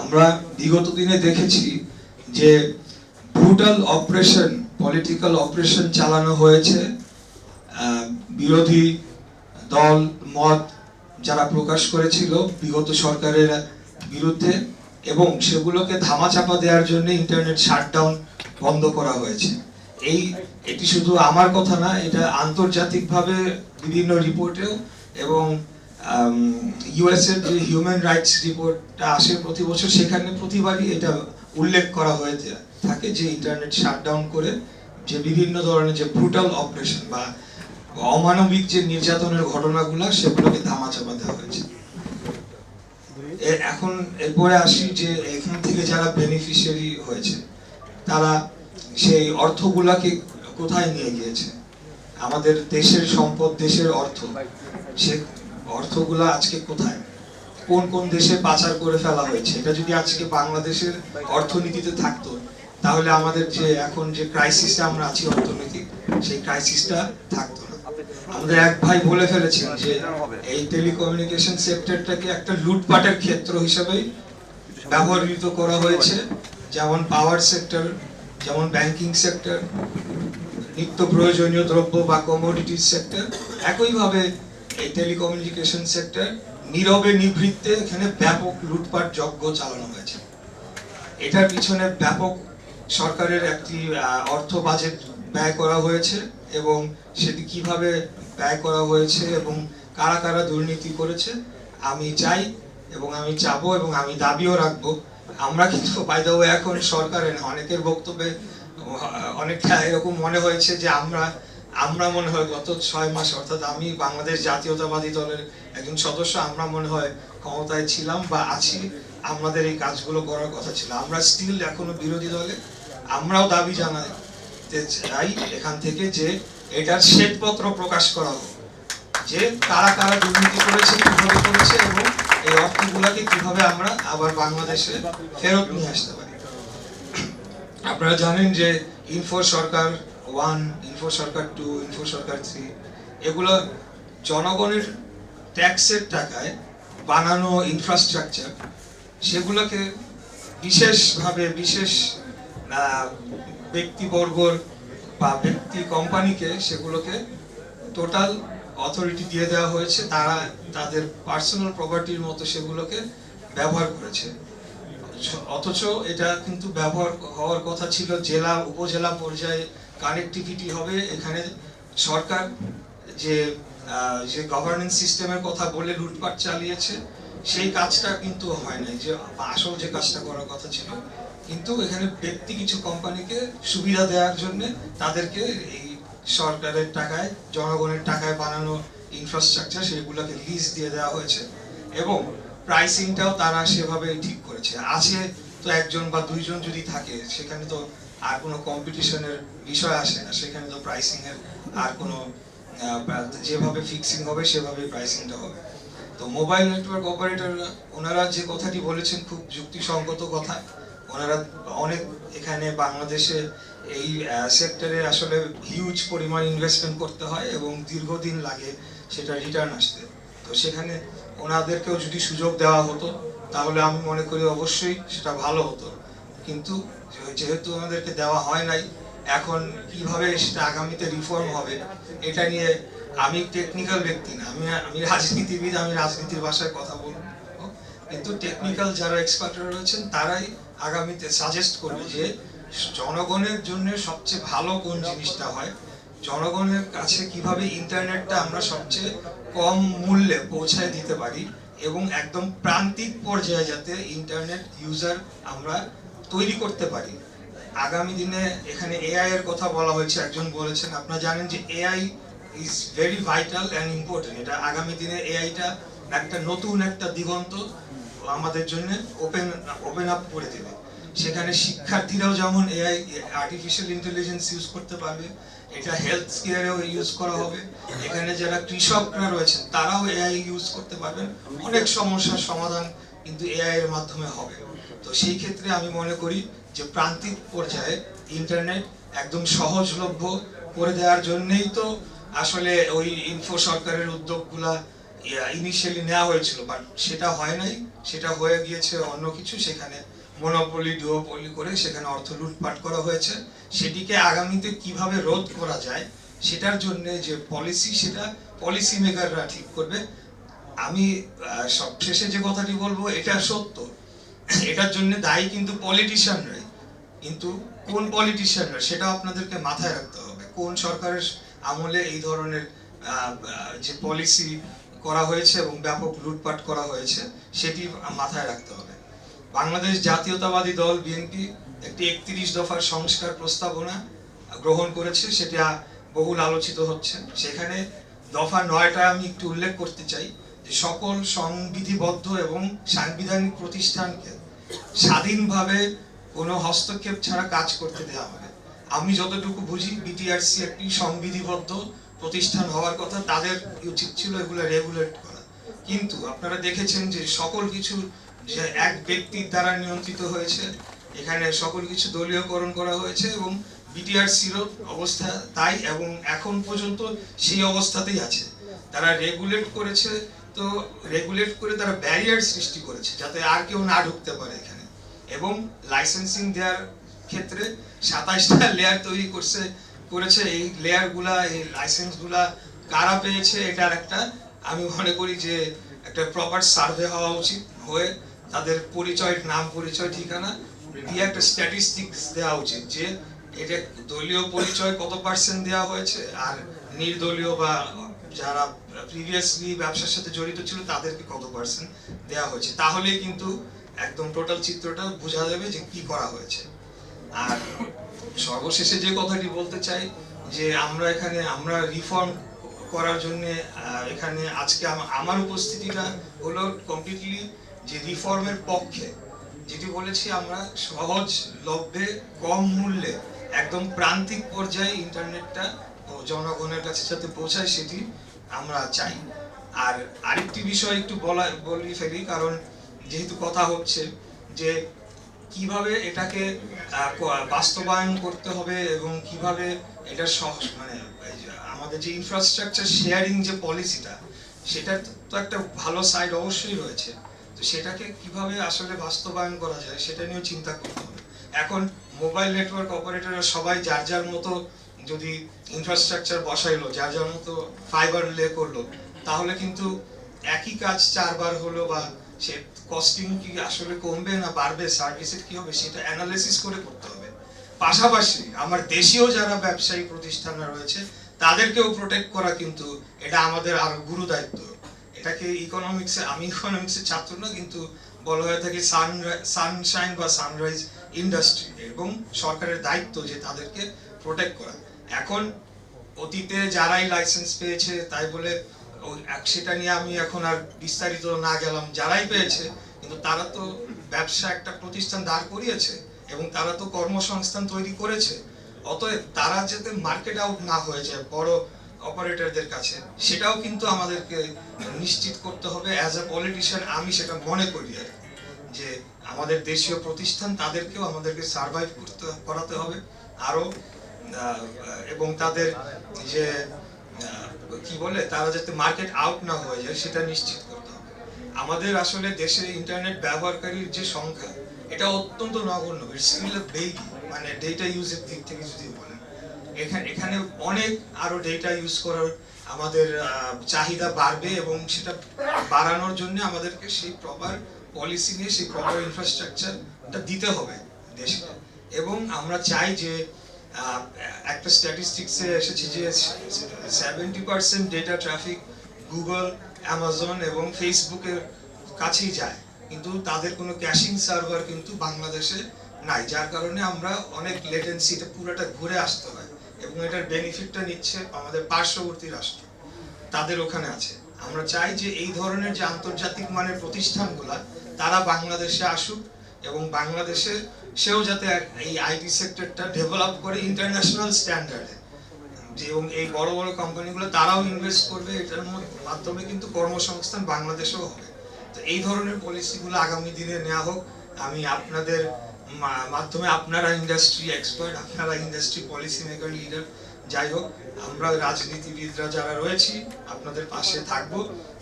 আমরা বিগত দিনে দেখেছি যে ব্রুটাল অপারেশন পলিটিক্যাল অপারেশন চালানো হয়েছে বিরোধী দল, মত যারা প্রকাশ করেছিল বিগত সরকারের বিরুদ্ধে এবং সেগুলোকে ধামাচাপা দেওয়ার জন্য ইন্টারনেট শাটডাউন বন্ধ করা হয়েছে। এই, এটি শুধু আমার কথা না, এটা আন্তর্জাতিকভাবে বিভিন্ন রিপোর্টেও এবং ইউএস এর যে হিউম্যান রাইটস রিপোর্টটা আসে প্রতি বছর, সেখানে প্রতিবারই এটা উল্লেখ করা হয়ে থাকে যে ইন্টারনেট শাটডাউন করে যে বিভিন্ন ধরনের যে ব্রুটাল অপারেশন বা অমানবিক যে নির্যাতনের ঘটনাগুলো, সেগুলোকে ধামাচাপা দেওয়া হয়েছে। এখন এরপরে আসি যে এখান থেকে যারা বেনিফিশিয়ারি হয়েছে, তারা সেই অর্থগুলাকে কোথায় নিয়ে গিয়েছে? আমাদের দেশের সম্পদ, দেশের অর্থ, সে অর্থগুলা আজকে কোথায়? কোন কোন দেশে পাচার করে ফেলা হয়েছে? এটা যদি আজকে বাংলাদেশের অর্থনীতিতে থাকতো, তাহলে আমাদের যে এখন যে ক্রাইসিসটা আমরা আছি অর্থনৈতিক, সেই ক্রাইসিসটা থাকতো আমাদের এক ভাই বলে ফেলেছেন যে এই টেলিকমিউনিকেশন সেক্টরটাকে একটা লুটপাটের ক্ষেত্র হিসেবে ব্যবহৃত করা হয়েছে। যেমন পাওয়ার সেক্টর যেমন ব্যাংকিং সেক্টর নিত্য প্রয়োজনীয় দ্রব্য বা কমোডিটি সেক্টর একইভাবে এই টেলিকমিউনিকেশন সেক্টর নীরবে নিভৃত্তে এখানে ব্যাপক লুটপাট, যজ্ঞ চালানো হয়েছে। এটার পিছনে ব্যাপক সরকারের একটি অর্থ বাজেট ব্যয় করা হয়েছে এবং সেটি কীভাবে ব্যয় করা হয়েছে এবং কারা কারা দুর্নীতি করেছে, আমি চাই এবং আমি চাবো এবং আমি দাবিও রাখব। আমরা কিন্তু বাইদাও এখন সরকারের অনেকের বক্তব্যে, অনেকটা এরকম মনে হয়েছে যে আমরা আমরা মনে হয় গত ছয় মাস, অর্থাৎ আমি বাংলাদেশ জাতীয়তাবাদী দলের একজন সদস্য, আমরা মনে হয় ক্ষমতায় ছিলাম বা আছি। আমাদের এই কাজগুলো করার কথা ছিল। আমরা স্টিল এখনও বিরোধী দলে। আমরাও দাবি জানাই চাই এখান থেকে যে এটার শ্বেতপত্র প্রকাশ করা হোক। যে কারা কারা দুর্নীতি করেছে, কীভাবে করেছে এবং এই অর্থগুলোকে কীভাবে আমরা আবার বাংলাদেশে ফেরত নিয়ে আসতে পারি। আপনারা জানেন যে info Sarkar one info Sarkar two info Sarkar three এগুলো জনগণের ট্যাক্সের টাকায় বানানো ইনফ্রাস্ট্রাকচার সেগুলোকে বিশেষভাবে বিশেষ ব্যক্তিবর্গর বা ব্যক্তি কোম্পানিকে সেগুলোকে টোটাল অথরিটি দিয়ে দেওয়া হয়েছে। তারা তাদের পার্সোনাল প্রপার্টির মতো সেগুলোকে ব্যবহার করেছে। অথচ এটা কিন্তু ব্যবহার হওয়ার কথা ছিল জেলা, উপজেলা পর্যায়ে কানেক্টিভিটি হবে এখানে সরকার, যে যে গভর্নেন্স সিস্টেমের কথা বলে লুটপাট চালিয়েছে, সেই কাজটা কিন্তু হয় নাই। যে আসল যে কাজটা করার কথা ছিল, কিন্তু এখানে ব্যক্তি কিছু কোম্পানিকে সুবিধা দেওয়ার জন্য তাদেরকে এই সরকারের টাকায়, জনগণের টাকায় বানানো ইনফ্রাস্ট্রাকচার সেগুলোকে লিজ দিয়ে দেওয়া হয়েছে এবং প্রাইসিংটাও তারা সেভাবে ঠিক করেছে। আছে তো একজন বা দুইজন যদি থাকে, সেখানে তো আর কোনো কম্পিটিশনের বিষয় আসে না। সেখানে তো প্রাইসিং এর আর কোনো যেভাবে ফিক্সিং হবে, সেভাবে প্রাইসিংটা হবে। তো মোবাইল নেটওয়ার্ক অপারেটর ওনারা যে কথাটি বলেছেন, খুব যুক্তিসঙ্গত কথা। ওনারা অনেক এখানে বাংলাদেশে এই সেক্টরে আসলে হিউজ পরিমাণ ইনভেস্টমেন্ট করতে হয় এবং দীর্ঘদিন লাগে সেটা রিটার্ন আসতে। তো সেখানে ওনাদেরকেও যদি সুযোগ দেওয়া হতো, তাহলে আমি মনে করি অবশ্যই সেটা ভালো হতো। কিন্তু যেহেতু আমাদেরকে দেওয়া হয় নাই, এখন কীভাবে সেটা আগামীতে রিফর্ম হবে, এটা নিয়ে আমি টেকনিক্যাল ব্যক্তি না, আমি আমি রাজনীতিবিদ, আমি রাজনীতির ভাষায় কথা বলব। কিন্তু টেকনিক্যাল যারা এক্সপার্টরা রয়েছেন, তারাই আগামীতে সাজেস্ট করবে যে জনগণের জন্য সবচেয়ে ভালো কোন জিনিসটা হয়, জনগণের কাছে কীভাবে ইন্টারনেটটা আমরা সবচেয়ে কম মূল্যে পৌঁছায় দিতে পারি, এবং একদম প্রান্তিক পর্যায়ে যাতে ইন্টারনেট ইউজার আমরা তৈরি করতে পারি। আগামী দিনে এখানে এআই এর কথা বলা হয়েছে, একজন বলেছেন, আপনারা জানেন যে AI is very vital and important এটা আগামী দিনে এআইটা একটা নতুন একটা দিগন্ত আমাদের জন্য ওপেন ওপেন আপ করে দেবে। সেখানে শিক্ষার্থীরাও যেমন এআই আর্টিফিশিয়াল ইন্টেলিজেন্স ইউজ করতে পারবে, এটা হেলথ কেয়ারেও ইউজ করা হবে। এখানে যারা কৃষকরা রয়েছেন, তারাও এআই ইউজ করতে পারবেন। অনেক সমস্যার সমাধান কিন্তু এআই এর মাধ্যমে হবে। তো সেই ক্ষেত্রে আমি মনে করি যে প্রান্তিক পর্যায়ে ইন্টারনেট একদম সহজলভ্য করে দেওয়ার জন্যই তো আসলে ওই ইনফো সরকারের উদ্যোগগুলা ইনিশিয়ালি নেওয়া হয়েছিল। বাট সেটা হয় নাই, সেটা হয়ে গিয়েছে অন্য কিছু। সেখানে মনোপলি ডুওপলি করে সেখানে অর্থ লুটপাট করা হয়েছে। সেটিকে আগামীতে কীভাবে রোধ করা যায়, সেটার জন্য যে পলিসি সেটা পলিসি মেকাররা ঠিক করবে। আমি সবশেষে যে কথাটি বলব, এটা সত্য। এটার জন্য দায়ী কিন্তু পলিটিশিয়ানরাই কিন্তু কোন পলিটিশিয়ানরা সেটা আপনাদেরকে মাথায় রাখতে হবে। কোন সরকারের আমলে এই ধরনের যে পলিসি করা হয়েছে এবং ব্যাপক লুটপাট করা হয়েছে, সেটি মাথায় রাখতে হবে। বাংলাদেশ জাতীয়তাবাদী দল বিএনপি একটি একত্রিশ দফার সংস্কার প্রস্তাবনা গ্রহণ করেছে, সেটা বহুল আলোচিত হচ্ছে। সেখানে দফা নয়টা আমি একটু উল্লেখ করতে চাই। সকল সংবিধিবদ্ধ এবং সাংবিধানিক প্রতিষ্ঠানকে স্বাধীনভাবে কোনো হস্তক্ষেপ ছাড়া কাজ করতে দেওয়া হবে। আমি যতটুকু বুঝি বিটিআরসি একটি সংবিধিবদ্ধ প্রতিষ্ঠান হওয়ার কথা তাদের উচিত ছিল এগুলো রেগুলেট করা। কিন্তু আপনারা দেখেছেন যে সকল কিছু যে এক ব্যক্তির দ্বারা নিয়ন্ত্রিত হয়েছে, এখানে সকল কিছু দলীয়করণ করা হয়েছে এবং বিটিআরসিরও অবস্থা তাই এবং এখন পর্যন্ত সেই অবস্থাতেই আছে। তারা রেগুলেট করেছে তো রেগুলেট করে তারা ব্যারিয়ার সৃষ্টি করেছে, যাতে আর কেউ না ঢুকতে পারে এখানে। এবং লাইসেন্সিং দেওয়ার ক্ষেত্রে সাতাইশটা লেয়ার তৈরি করছে, করেছে। এই লেয়ারগুলা এই লাইসেন্সগুলা কারা পেয়েছে, এটার একটা আমি মনে করি যে একটা প্রপার সার্ভে হওয়া উচিত, হয়ে তাদের পরিচয় নাম, পরিচয়, ঠিকানা দিয়ে একটা স্ট্যাটিস্টিক্স দেওয়া উচিত যে এটা দলীয় পরিচয় কত পার্সেন্ট দেওয়া হয়েছে, আর নির্দলীয় বা যারা প্রিভিয়াসলি ব্যবসার সাথে জড়িত ছিল, তাদেরকে কত পার্সেন্ট দেওয়া হয়েছে? তাহলেই কিন্তু একদম টোটাল চিত্রটা বোঝা যাবে যে কি করা হয়েছে। আর সর্বশেষে যে কথাটি বলতে চাই, যে আমরা এখানে, আমরা রিফর্ম করার জন্য এখানে আজকে আম- আমার উপস্থিতিটা হলো কমপ্লিটলি যে রিফর্মের পক্ষে যেটি বলেছি, আমরা সহজ, লভ্যে, কম মূল্যে, একদম প্রান্তিক পর্যায়ে ইন্টারনেটটা জনগণের কাছে যাতে পৌঁছায় সেটি আমরা চাই। আর আরেকটি বিষয় একটু বলা বলি ফেলি, কারণ যেহেতু কথা হচ্ছে যে কীভাবে এটাকে বাস্তবায়ন করতে হবে এবং কীভাবে এটা সহ মানে আমাদের যে ইনফ্রাস্ট্রাকচার শেয়ারিং যে পলিসিটা সেটার তো একটা ভালো সাইড অবশ্যই রয়েছে। তো সেটাকে কীভাবে আসলে বাস্তবায়ন করা যায়, সেটা নিয়েও চিন্তা করতে হবে। এখন মোবাইল নেটওয়ার্ক অপারেটররা সবাই যার যার মতো যদি ইনফ্রাস্ট্রাকচার বসাইলো, যার যার মতো ফাইবার লে করল, তাহলে কিন্তু একই কাজ চারবার হলো বা সে কস্টিং কি আসলে কমবে না বাড়বে সার্ভিসের কি হবে, সেটা অ্যানালিসিস করে করতে হবে। পাশাপাশি আমার দেশীয় যারা ব্যবসায়ী প্রতিষ্ঠান রয়েছে, তাদেরকেও প্রোটেক্ট করা কিন্তু এটা আমাদের আরও গুরু দায়িত্ব। এটাকে ইকোনমিক্সে আমি ইকোনমিক্সের ছাত্র না, কিন্তু বলা হয়ে থাকে সান সানশাইন বা সানরাইজ ইন্ডাস্ট্রি এবং সরকারের দায়িত্ব যে তাদেরকে প্রোটেক্ট করা। এখন অতীতে যারাই লাইসেন্স পেয়েছে তাই বলে সেটা নিয়ে আমি এখন আর বিস্তারিত না গেলাম। যারাই পেয়েছে কিন্তু তারা তো ব্যবসা একটা প্রতিষ্ঠান দাঁড় করিয়েছে এবং তারা তো কর্মসংস্থান তৈরি করেছে। অতএব তারা যাতে মার্কেট আউট না হয়ে যায় বড় অপারেটরদের কাছে সেটাও কিন্তু আমাদেরকে নিশ্চিত করতে হবে। অ্যাজ আ পলিটিশিয়ান আমি সেটা মনে করি আর যে আমাদের দেশীয় প্রতিষ্ঠান তাদেরকেও আমাদেরকে সার্ভাইভ করতে করাতে হবে। আরও আহ, এবং তাদের যে কি বলে, তারা যাতে মার্কেট আউট না হয়ে যায়, সেটা নিশ্চিত করতে হবে। আমাদের আসলে দেশে ইন্টারনেট ব্যবহারকারীর যে সংখ্যা, এটা অত্যন্ত নগণ্য। ইটস স্টিল বেবি মানে ডেটা ইউজের দিক থেকে যদি বলেন এখানে এখানে অনেক আরও ডেটা ইউজ করার আমাদের চাহিদা বাড়বে এবং সেটা বাড়ানোর জন্য আমাদেরকে সেই প্রপার পলিসি নিয়ে, সেই প্রপার ইনফ্রাস্ট্রাকচারটা দিতে হবে দেশকে। এবং আমরা চাই যে একটা স্ট্যাটিস্টিক্সে এসেছে যে seventy percent data traffic Google Amazon এবং ফেসবুকের কাছেই যায়। কিন্তু তাদের কোনো ক্যাশিং সার্ভার কিন্তু বাংলাদেশে নাই, যার কারণে আমরা অনেক লেটেন্সিটা পুরোটা ঘুরে আসতে হয় এবং এটার বেনিফিটটা নিচ্ছে আমাদের পার্শ্ববর্তী রাষ্ট্র। তাদের ওখানে আছে। আমরা চাই যে এই ধরনের যে আন্তর্জাতিক মানের প্রতিষ্ঠানগুলা, তারা বাংলাদেশে আসুক এবং বাংলাদেশে সেও যাতে এই আইটি সেক্টরটা ডেভেলপ করে ইন্টারন্যাশনাল স্ট্যান্ডার্ডে এবং এই বড় বড় কোম্পানিগুলো তারাও ইনভেস্ট করবে, এটার মাধ্যমে কিন্তু কর্মসংস্থান বাংলাদেশেও হবে। তো এই ধরনের পলিসিগুলো আগামী দিনে নেওয়া হোক। আমি আপনাদের মাধ্যমে আপনারা ইন্ডাস্ট্রি এক্সপার্ট আপনারা ইন্ডাস্ট্রি পলিসি মেকার লিডার যাই হোক, আমরা রাজনীতিবিদরা যারা রয়েছি, আপনাদের পাশে থাকব,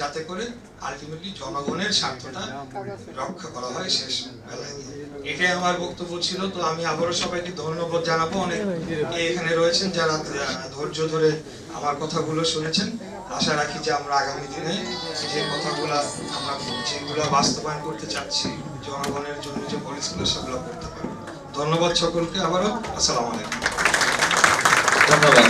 যাতে করে আলটিমেটলি জনগণের স্বার্থটা রক্ষা করা হয় শেষ বেলায়। এটাই আমার বক্তব্য ছিল। তো আমি আবারও সবাইকে ধন্যবাদ জানাব। অনেক এখানে রয়েছেন যারা ধৈর্য ধরে আমার কথাগুলো শুনেছেন, আশা রাখি যে আমরা আগামী দিনে যে কথাগুলো আমরা যেগুলো বাস্তবায়ন করতে চাচ্ছি, জনগণের জন্য যে পলিসিগুলো সেগুলো করতে পারব। ধন্যবাদ সকলকে আবারও। আসসালামু আলাইকুম। ধন্যবাদ।